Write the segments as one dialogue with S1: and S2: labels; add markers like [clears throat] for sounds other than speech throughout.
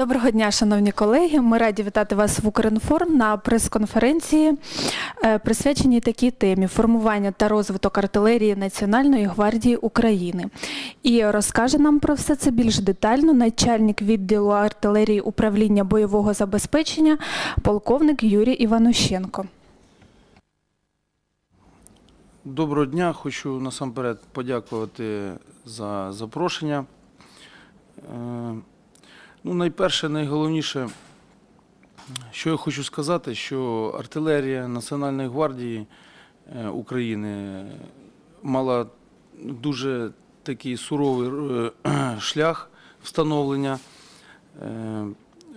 S1: Доброго дня, шановні колеги. Ми раді вітати вас в Укрінформ на прес-конференції, е, присвяченій такій темі формування та розвиток артилерії Національної гвардії України. І розкаже нам про все це більш детально начальник відділу артилерії управління бойового забезпечення, полковник Юрій Іванущенко.
S2: Доброго дня. Хочу насамперед подякувати за запрошення. Ну, найперше, найголовніше, що я хочу сказати, що артилерія Національної гвардії е, України мала дуже такий суровий е, [clears throat] шлях встановлення, Е,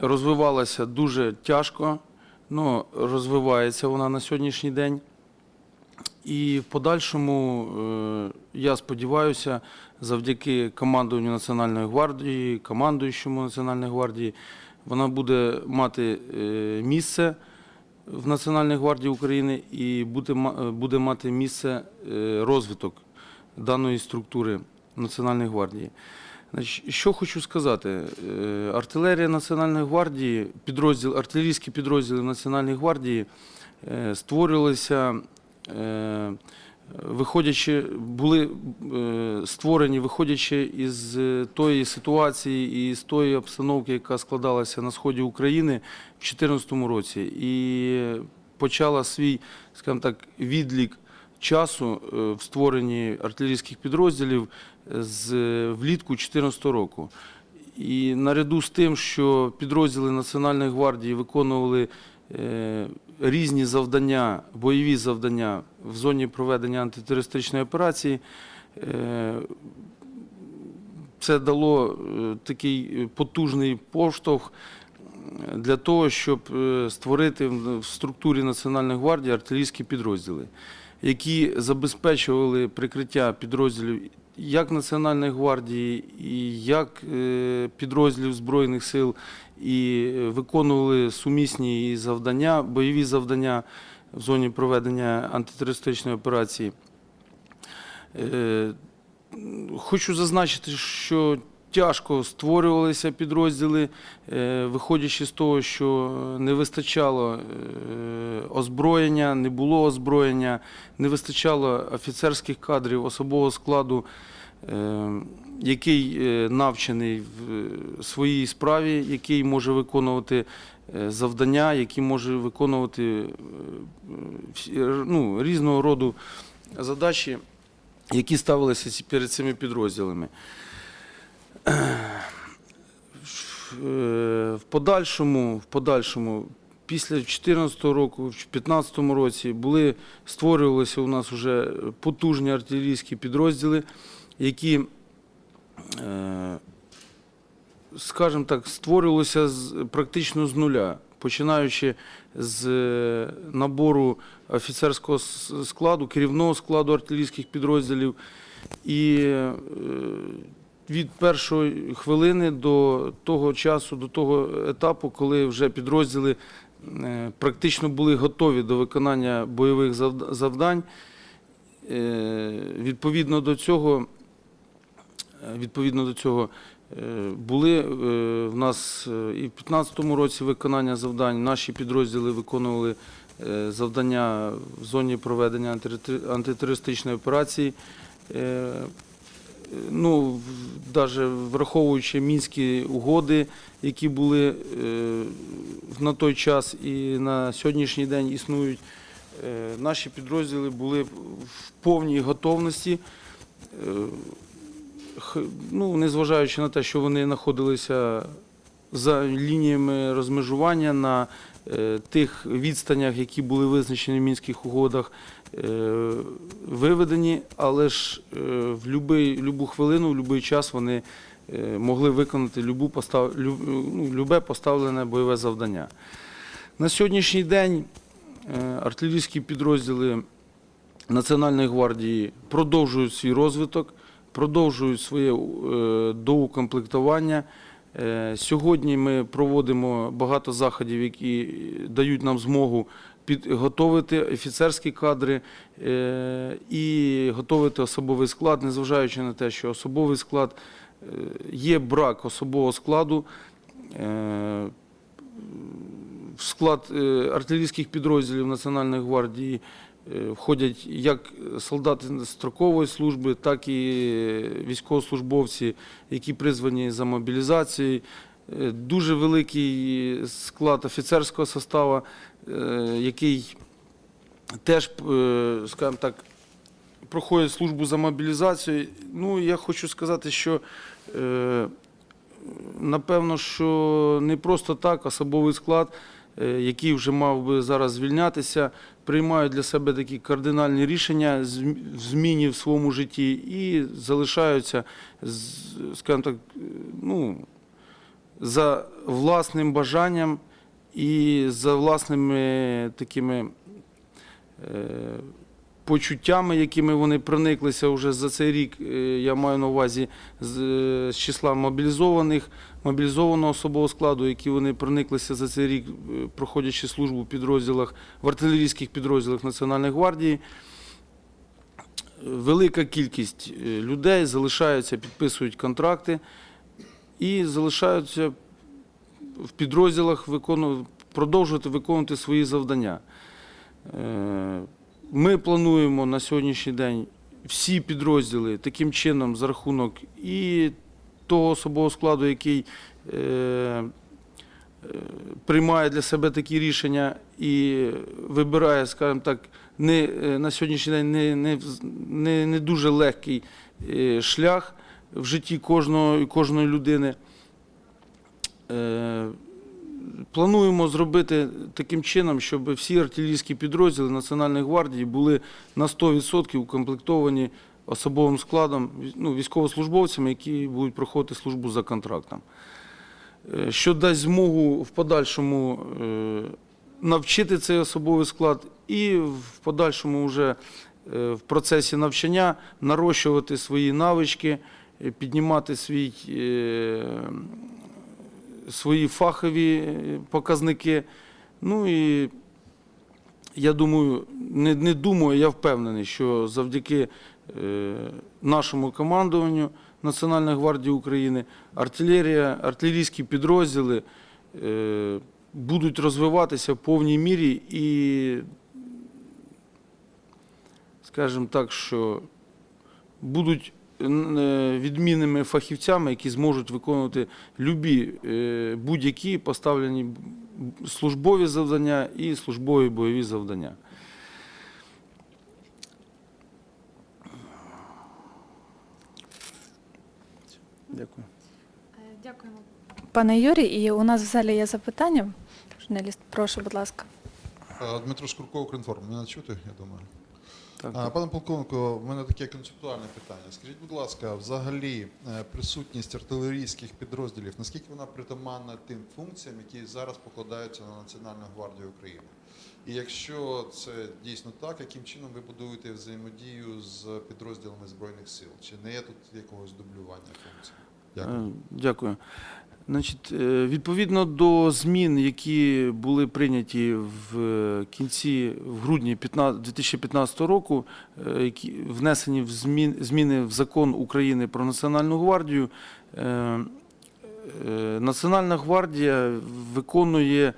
S2: розвивалася дуже тяжко, але розвивається вона на сьогоднішній день. І в подальшому, е, я сподіваюся, завдяки командуванню Національної гвардії, командуючому Національної гвардії, вона буде мати е, місце в Національній гвардії України і буде, е, буде мати місце розвиток даної структури Національної гвардії. Що хочу сказати, артилерія Національної гвардії, підрозділ, артилерійські підрозділи Національної гвардії створювалися виходячи, були е, створені, виходячи із е, тої ситуації і з тої обстановки, яка складалася на сході України в 2014 році, і почала свій, скажімо так, відлік часу е, в створенні артилерійських підрозділів з е, влітку 2014 року. І наряду з тим, що підрозділи Національної гвардії виконували е, різні завдання, бойові завдання в зоні проведення антитерористичної операції, е, це дало е, такий потужний поштовх е, для того, щоб е, створити в структурі Національної гвардії артилерійські підрозділи, які забезпечували прикриття підрозділів як Національної гвардії, як е, підрозділів Збройних сил, і е, виконували сумісні завдання, бойові завдання в зоні проведення антитерористичної операції. Е, Хочу зазначити, що тяжко створювалися підрозділи, е, виходячи з того, що не вистачало е, озброєння, не було озброєння, не вистачало офіцерських кадрів, особового складу, е, який навчений в своїй справі, який може виконувати завдання, який може виконувати ну, різного роду задачі які ставилися перед цими підрозділами. Е, В подальшому, в подальшому, після 2014 року, в 2015 році були створювалися у нас вже потужні артилерійські підрозділи, які, е, скажімо так, створювалися практично з нуля, починаючи з е, набору офіцерського складу, керівного складу артилерійських підрозділів. І від першої хвилини до того часу, до того етапу, коли вже підрозділи е, практично були готові до виконання бойових завд- завдань, е, відповідно до цього, е, відповідно до цього були в нас і в 2015 році виконання завдань. Наші підрозділи виконували завдання в зоні проведення антитерористичної операції. Ну, навіть враховуючи мінські угоди, які були е, на той час і на сьогоднішній день існують, е, наші підрозділи були в повній готовності. Е, ну, незважаючи на те, що вони знаходилися за лініями розмежування на тих відстанях, які були визначені в мінських угодах, виведені, але ж е, в любу хвилину, в будь-який час вони е, могли виконати ну, любе поставлене бойове завдання. На сьогоднішній день е, артилерійські підрозділи Національної гвардії продовжують свій розвиток, продовжують своє е, доукомплектування. Е, Сьогодні ми проводимо багато заходів, які дають нам змогу підготовити офіцерські кадри е, і готовити особовий склад, незважаючи на те, що особовий склад е, є брак особового складу. Е, В склад артилерійських підрозділів Національної гвардії входять як солдати строкової служби, так і військовослужбовці, які призвані за мобілізацією. Е, Дуже великий склад офіцерського составу, е, який теж, е, скажімо так, проходить службу за мобілізацією. Ну, я хочу сказати, що напевно, що не просто так особовий склад, який вже мав би зараз звільнятися, приймають для себе такі кардинальні рішення зм- в своєму житті і залишаються, скажімо так, ну, за власним бажанням і за власними такими е, почуттями, якими вони прониклися вже за цей рік. е, Я маю на увазі з, е, з числа мобілізованих, мобілізованого особового складу, які вони прониклися за цей рік, проходячи службу в підрозділах, в артилерійських підрозділах Національної гвардії. Велика кількість людей залишаються, підписують контракти і залишаються в підрозділах викону- продовжувати виконувати свої завдання. Е, Ми плануємо на сьогоднішній день всі підрозділи таким чином за рахунок і того особового складу, який е, е, приймає для себе такі рішення і вибирає, скажімо так, не, на сьогоднішній день не, не, не, не дуже легкий шлях в житті кожного, кожної людини. Е, Плануємо зробити таким чином, щоб всі артилерійські підрозділи Національної гвардії були на 100% укомплектовані особовим складом, ну, військовослужбовцями, які будуть проходити службу за контрактом. Е, Що дасть змогу в подальшому е, навчити цей особовий склад і в подальшому вже в процесі навчання нарощувати свої навички, піднімати свій е, свої фахові е, показники. Ну і я думаю, не, не думаю, я впевнений, що завдяки е, нашому командуванню Національної гвардії України артилерія, артилерійські підрозділи е, будуть розвиватися в повній мірі і, скажімо так, що будуть е, відмінними фахівцями, які зможуть виконувати любі е, будь-які поставлені службові завдання і службові бойові завдання. Дякую.
S1: Дякуємо. Пане Юрій, і у нас в залі є запитання. Журналіст, прошу, будь ласка.
S3: Е, Дмитро Шкурко, Укрінформ. Мене чути, я думаю.
S2: Так,
S3: А, Пане полковнику, в мене таке концептуальне питання. Скажіть, будь ласка, взагалі е, присутність артилерійських підрозділів, наскільки вона притаманна тим функціям, які зараз покладаються на Національну гвардію України? І якщо це дійсно так, яким чином ви будуєте взаємодію з підрозділами Збройних сил? Чи не є тут якогось дублювання функцій? Дякую.
S2: Е, Дякую. Значить, е, відповідно до змін, які були прийняті в е, кінці в грудні 2015 року, е, які внесені в змін, зміни в закон України про Національну гвардію, Національна гвардія виконує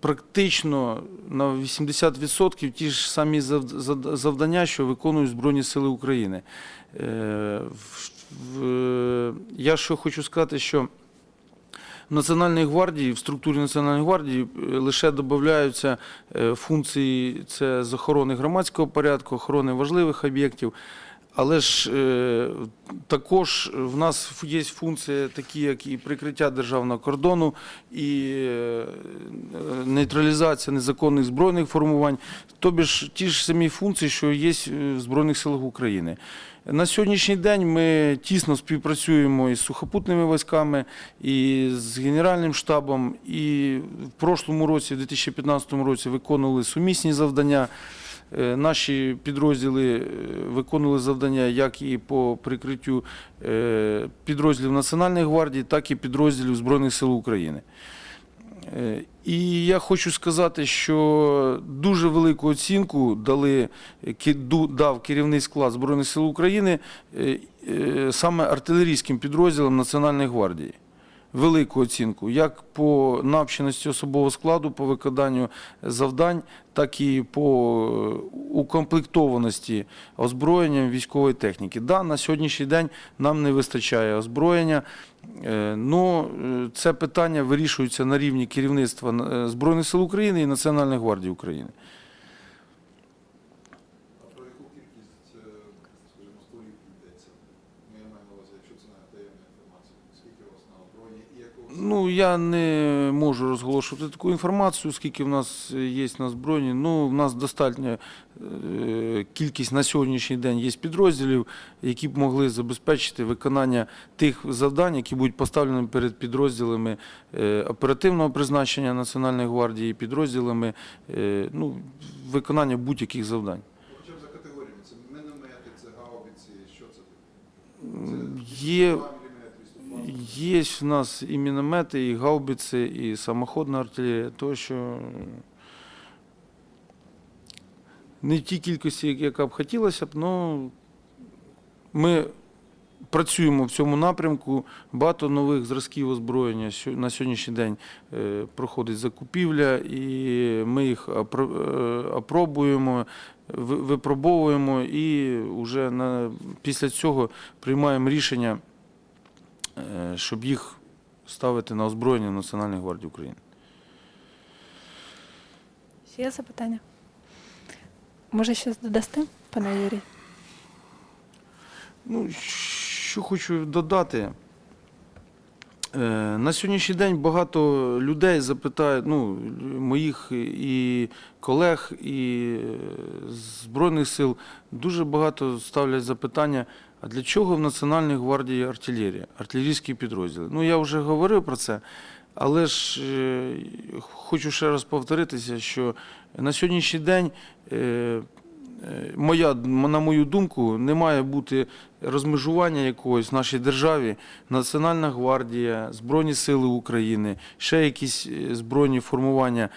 S2: практично на 80% ті ж самі зав- зав- завдання, що виконують Збройні Сили України. Е, Я що хочу сказати, що в Національній гвардії, в структурі Національної гвардії е, лише додаються е, функції це з охорони громадського порядку, охорони важливих об'єктів. Але ж також в нас є функції, такі як і прикриття державного кордону, і нейтралізація незаконних збройних формувань, тобі ж ті ж самі функції, що є в Збройних силах України. На сьогоднішній день ми тісно співпрацюємо із сухопутними військами, і з Генеральним штабом, і в прошлому році, в 2015 році, виконували сумісні завдання. Е, Наші підрозділи е, виконували завдання як і по прикриттю е, підрозділів Національної гвардії, так і підрозділів Збройних сил України. І я хочу сказати, що дуже велику оцінку дали, дав керівний склад Збройних сил України е, е, саме артилерійським підрозділам Національної гвардії. Велику оцінку як по навченості особового складу, по виконанню завдань, так і по е, укомплектованості озброєнням військової техніки. Да, на сьогоднішній день нам не вистачає озброєння. Ну, це питання вирішується на рівні керівництва Збройних сил України і Національної гвардії України.
S3: А про яку кількість, е, скажімо, стволів йдеться? Ну, я маю на увазі, якщо це не таємна інформація, скільки у вас на озброєнні і якого
S2: Ну, я не можу розголошувати таку інформацію, скільки в нас є на збройні. Ну, в нас достатня е, кількість на сьогоднішній день є підрозділів, які б могли забезпечити виконання тих завдань, які будуть поставлені перед підрозділами е, оперативного призначення Національної гвардії, підрозділами е, ну, виконання будь-яких завдань.
S3: Хоча б за категоріями, це міномети, це гаубиці, що це?
S2: Є
S3: 2 мм, 102
S2: Є в нас і міномети, і гаубиці, і самоходна артилерія, то що не в тій кількості, яка б хотілося б, але ми працюємо в цьому напрямку. Багато нових зразків озброєння на сьогоднішній день е, проходить закупівля, і ми їх е, опробуємо, випробовуємо і вже на, після цього приймаємо рішення щоб їх ставити на озброєння Національної гвардії України.
S1: Ще є запитання? Може, щось додасте, пане Юрій?
S2: Ну, що хочу додати. Е, На сьогоднішній день багато людей запитають, ну, моїх і колег, і е, Збройних сил, дуже багато ставлять запитання, а для чого в Національній гвардії артилерія, артилерійські підрозділи? Ну, я вже говорив про це, але ж е, хочу ще раз повторитися, що на сьогоднішній день е, моя, на мою думку, не має бути розмежування якогось в нашій державі. Національна гвардія, Збройні Сили України, ще якісь е, збройні формування,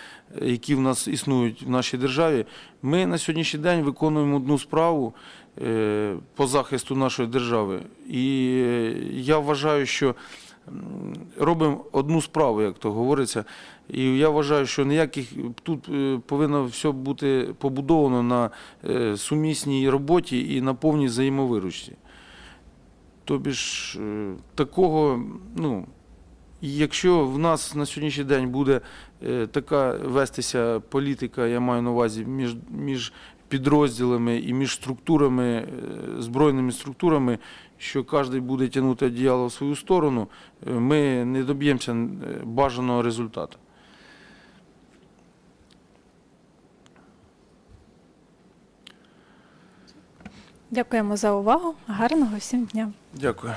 S2: е, які в нас існують в нашій державі. Ми на сьогоднішній день виконуємо одну справу е, по захисту нашої держави. І е, я вважаю, що робимо одну справу, як то говориться. І я вважаю, що ніяких тут е, повинно все бути побудовано на е, сумісній роботі і на повній взаємовиручці. Тобі ж е, такого, ну, якщо в нас на сьогоднішній день буде така вестися політика, я маю на увазі між, між підрозділами і між структурами, е, збройними структурами, що кожен буде тягнути одіяло в свою сторону, е, ми не доб'ємося е, бажаного результату.
S1: Дякуємо за увагу. Гарного всім дня.
S2: Дякую.